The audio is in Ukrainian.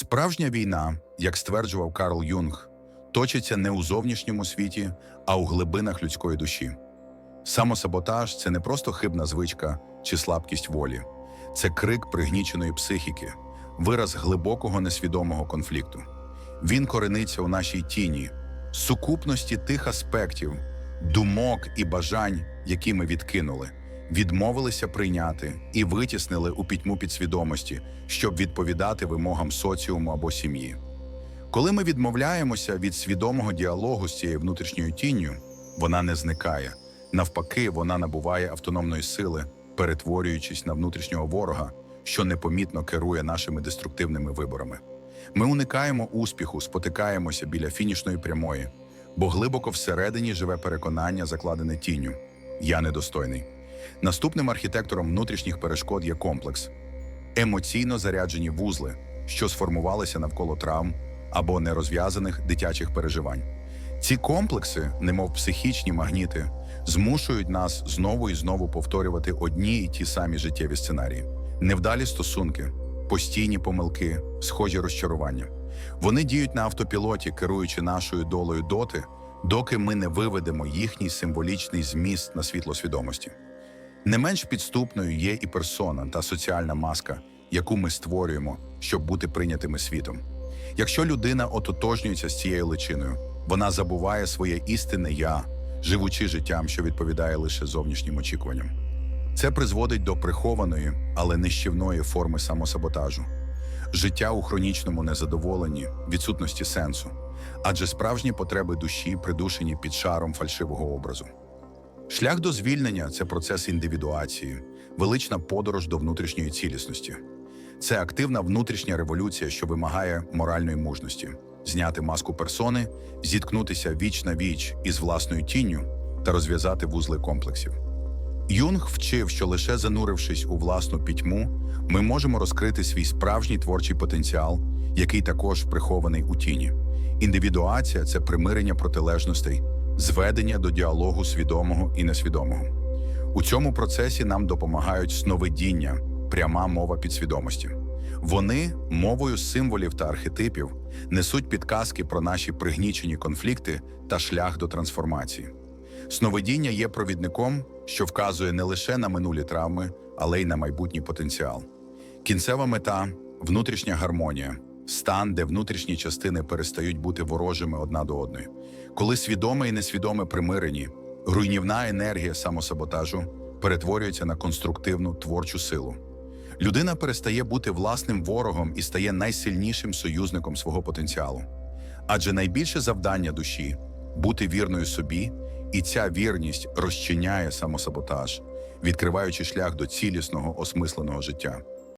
Справжня війна, як стверджував Карл Юнг, точиться не у зовнішньому світі, а у глибинах людської душі. Самосаботаж це не просто хибна звичка чи слабкість волі, це крик пригніченої психіки, вираз глибокого несвідомого конфлікту. Він корениться у нашій тіні, сукупності тих аспектів, думок і бажань, які ми відкинули, відмовилися прийняти і витіснили у пітьму підсвідомості, щоб відповідати вимогам соціуму або сім'ї. Коли ми відмовляємося від свідомого діалогу з цією внутрішньою тінню, вона не зникає. Навпаки, вона набуває автономної сили, перетворюючись на внутрішнього ворога, що непомітно керує нашими деструктивними виборами. Ми уникаємо успіху, спотикаємося біля фінішної прямої, бо глибоко всередині живе переконання, закладене тінню я недостойний. Наступним архітектором внутрішніх перешкод є комплекс, емоційно заряджені вузли, що сформувалися навколо травм або нерозв'язаних дитячих переживань. Ці комплекси, немов психічні магніти, змушують нас знову і знову повторювати одні і ті самі життєві сценарії, невдалі стосунки, постійні помилки, схожі розчарування. Вони діють на автопілоті, керуючи нашою долею доти, доки ми не виведемо їхній символічний зміст на світло свідомості. Не менш підступною є і персона та соціальна маска, яку ми створюємо, щоб бути прийнятими світом. Якщо людина ототожнюється з цією личиною, вона забуває своє істинне я, живучи життям, що відповідає лише зовнішнім очікуванням. Це призводить до прихованої, але нищівної форми самосаботажу, життя у хронічному незадоволенні, відсутності сенсу, адже справжні потреби душі придушені під шаром фальшивого образу. Шлях до звільнення це процес індивідуації, велична подорож до внутрішньої цілісності. Це активна внутрішня революція, що вимагає моральної мужності, зняти маску персони, зіткнутися віч на віч із власною тінню та розв'язати вузли комплексів. Юнг вчив, що лише занурившись у власну пітьму, ми можемо розкрити свій справжній творчий потенціал, який також прихований у тіні. Індивідуація це примирення протилежностей, зведення до діалогу свідомого і несвідомого. У цьому процесі нам допомагають сновидіння, пряма мова підсвідомості. Вони, мовою символів та архетипів, несуть підказки про наші пригнічені конфлікти та шлях до трансформації. Сновидіння є провідником, що вказує не лише на минулі травми, але й на майбутній потенціал. Кінцева мета внутрішня гармонія, стан, де внутрішні частини перестають бути ворожими одна до одної. Коли свідоме і несвідоме примирені, руйнівна енергія самосаботажу перетворюється на конструктивну творчу силу. Людина перестає бути власним ворогом і стає найсильнішим союзником свого потенціалу. Адже найбільше завдання душі бути вірною собі, і ця вірність розчиняє самосаботаж, відкриваючи шлях до цілісного осмисленого життя.